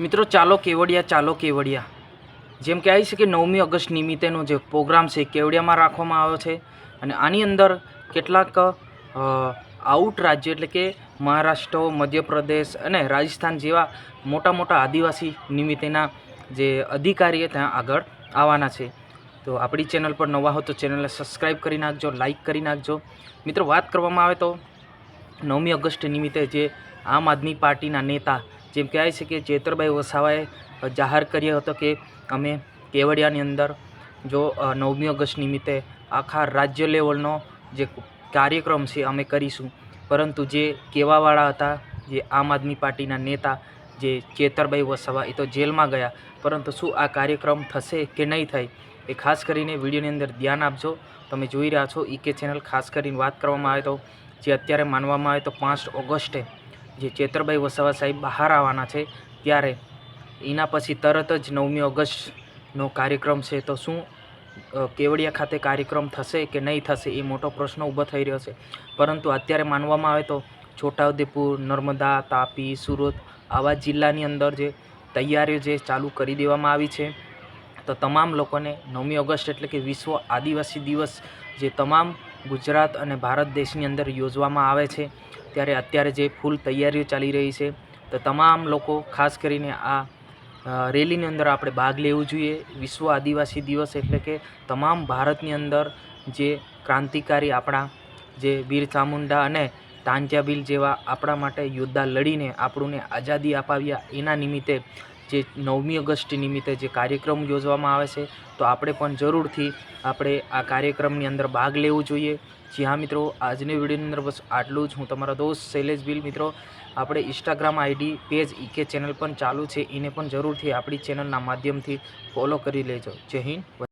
મિત્રો, ચાલો કેવડિયા ચાલો કેવડિયા. જેમ કે આવી છે કે નવમી ઓગસ્ટ નિમિત્તેનો જે પ્રોગ્રામ છે કેવડિયામાં રાખવામાં આવ્યો છે અને આની અંદર કેટલાક આઉટ રાજ્ય એટલે કે મહારાષ્ટ્ર, મધ્યપ્રદેશ અને રાજસ્થાન જેવા મોટા મોટા આદિવાસી નિમિત્તેના જે અધિકારીએ ત્યાં આગળ આવવાના છે. તો આપણી ચેનલ પર નવા હો તો ચેનલને સબસ્ક્રાઈબ કરી નાખજો, લાઇક કરી નાખજો. મિત્રો, વાત કરવામાં આવે તો નવમી ઓગસ્ટ નિમિત્તે જે આમ આદમી પાર્ટીના નેતા જેમ કહેવાય છે કે ચેતરભાઈ વસાવાએ જાહેર કર્યો હતો કે અમે કેવડિયાની અંદર જો નવમી ઓગસ્ટ નિમિત્તે આખા રાજ્ય લેવલનો જે કાર્યક્રમ છે અમે કરીશું. પરંતુ જે કહેવાવાળા હતા, જે આમ આદમી પાર્ટીના નેતા, જે ચેતરભાઈ વસાવા, એ તો જેલમાં ગયા. પરંતુ શું આ કાર્યક્રમ થશે કે નહીં થાય, એ ખાસ કરીને વિડીયોની અંદર ધ્યાન આપજો. તમે જોઈ રહ્યા છો ઈકે ચેનલ ખાસ કરીને વાત કરવામાં આવે તો, જે અત્યારે માનવામાં આવે તો પાંચ ઓગસ્ટે જે ચેતરભાઈ વસાવા સાહેબ બહાર આવવાના છે ત્યારે એના પછી તરત જ નવમી ઓગસ્ટનો કાર્યક્રમ છે. તો શું કેવડિયા ખાતે કાર્યક્રમ થશે કે નહીં થશે એ મોટો પ્રશ્ન ઊભો થઈ રહ્યો છે. પરંતુ અત્યારે માનવામાં આવે તો છોટાઉદેપુર, નર્મદા, તાપી, સુરત આવા જિલ્લાની અંદર જે તૈયારીઓ જે ચાલુ કરી દેવામાં આવી છે, તો તમામ લોકોને નવમી ઓગસ્ટ એટલે કે વિશ્વ આદિવાસી દિવસ જે તમામ ગુજરાત અને ભારત દેશની અંદર યોજવામાં આવે છે. ત્યારે અત્યારે જે ફૂલ તૈયારીઓ ચાલી રહી છે, તો તમામ લોકો ખાસ કરીને આ રેલીની અંદર આપણે ભાગ લેવું જોઈએ. વિશ્વ આદિવાસી દિવસ એટલે કે તમામ ભારતની અંદર જે ક્રાંતિકારી આપણા જે વીર ચામુંડા અને તાંજાબીલ જેવા આપણા માટે યોદ્ધા લડીને આપણને આઝાદી અપાવ્યા એના નિમિત્તે જે નવમી ઓગસ્ટ નિમિત્તે જે કાર્યક્રમ યોજવામાં આવે છે, તો આપણે પણ જરૂરથી આપણે આ કાર્યક્રમની અંદર ભાગ લેવું જોઈએ. જી હા મિત્રો, આજની વિડીયોની અંદર બસ આટલું જ. હું તમારા દોસ્ત શૈલેષ બિલ મિત્રો, આપણે ઇન્સ્ટાગ્રામ આઈડી, પેજ ઈકે ચેનલ પણ ચાલુ છે, એને પણ જરૂરથી આપણી ચેનલના માધ્યમથી ફોલો કરી લેજો. જય હિન્દ.